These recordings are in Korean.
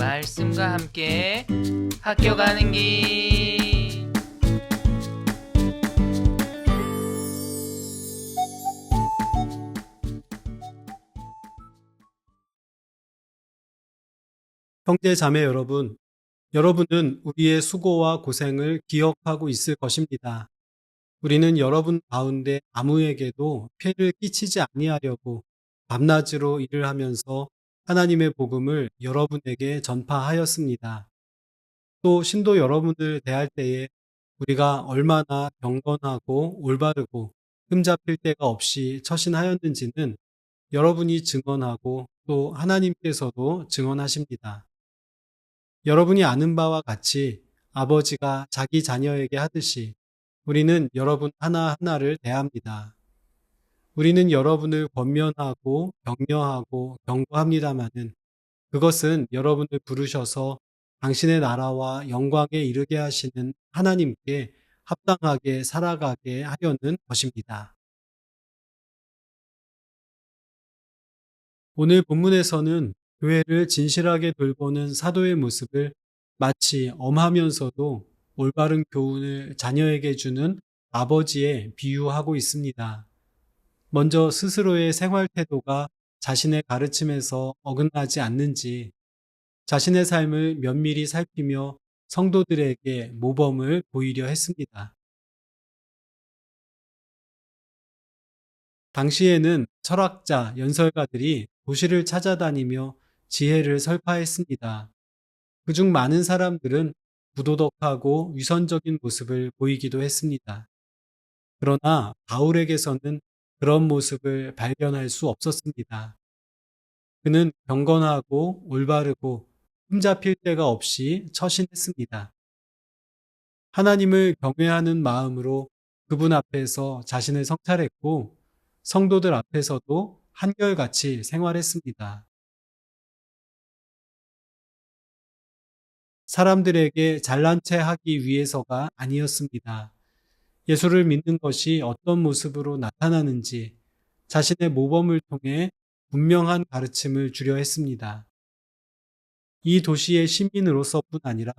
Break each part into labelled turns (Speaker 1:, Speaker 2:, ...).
Speaker 1: 말씀과 함께 학교 가는 길.
Speaker 2: 형제 자매 여러분, 여러분은 우리의 수고와 고생을 기억하고 있을 것입니다. 우리는 여러분 가운데 아무에게도 폐를 끼치지 아니하려고 밤낮으로 일을 하면서 하나님의 복음을 여러분에게 전파하였습니다. 또 신도 여러분을 대할 때에 우리가 얼마나 경건하고 올바르고 흠잡힐 데가 없이 처신하였는지는 여러분이 증언하고 또 하나님께서도 증언하십니다. 여러분이 아는 바와 같이 아버지가 자기 자녀에게 하듯이 우리는 여러분 하나하나를 대합니다. 우리는 여러분을 권면하고 격려하고 경고합니다마는 그것은 여러분을 부르셔서 당신의 나라와 영광에 이르게 하시는 하나님께 합당하게 살아가게 하려는 것입니다. 오늘 본문에서는 교회를 진실하게 돌보는 사도의 모습을 마치 엄하면서도 올바른 교훈을 자녀에게 주는 아버지에 비유하고 있습니다. 먼저 스스로의 생활 태도가 자신의 가르침에서 어긋나지 않는지 자신의 삶을 면밀히 살피며 성도들에게 모범을 보이려 했습니다. 당시에는 철학자, 연설가들이 도시를 찾아다니며 지혜를 설파했습니다. 그중 많은 사람들은 부도덕하고 위선적인 모습을 보이기도 했습니다. 그러나 바울에게서는 그런 모습을 발견할 수 없었습니다. 그는 경건하고 올바르고 흠잡힐 데가 없이 처신했습니다. 하나님을 경외하는 마음으로 그분 앞에서 자신을 성찰했고 성도들 앞에서도 한결같이 생활했습니다. 사람들에게 잘난 체 하기 위해서가 아니었습니다. 예수를 믿는 것이 어떤 모습으로 나타나는지 자신의 모범을 통해 분명한 가르침을 주려 했습니다. 이 도시의 시민으로서뿐 아니라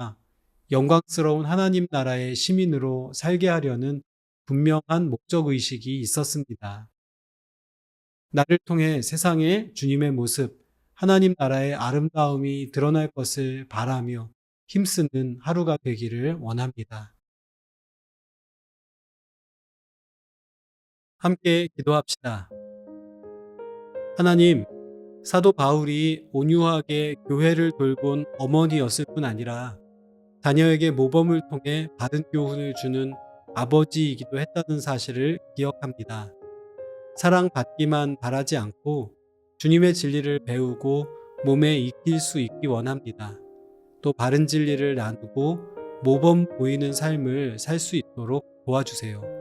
Speaker 2: 영광스러운 하나님 나라의 시민으로 살게 하려는 분명한 목적 의식이 있었습니다. 나를 통해 세상에 주님의 모습, 하나님 나라의 아름다움이 드러날 것을 바라며 힘쓰는 하루가 되기를 원합니다. 함께 기도합시다. 하나님, 사도 바울이 온유하게 교회를 돌본 어머니였을 뿐 아니라 자녀에게 모범을 통해 받은 교훈을 주는 아버지이기도 했다는 사실을 기억합니다. 사랑받기만 바라지 않고 주님의 진리를 배우고 몸에 익힐 수 있기 원합니다. 또 바른 진리를 나누고 모범 보이는 삶을 살 수 있도록 도와주세요.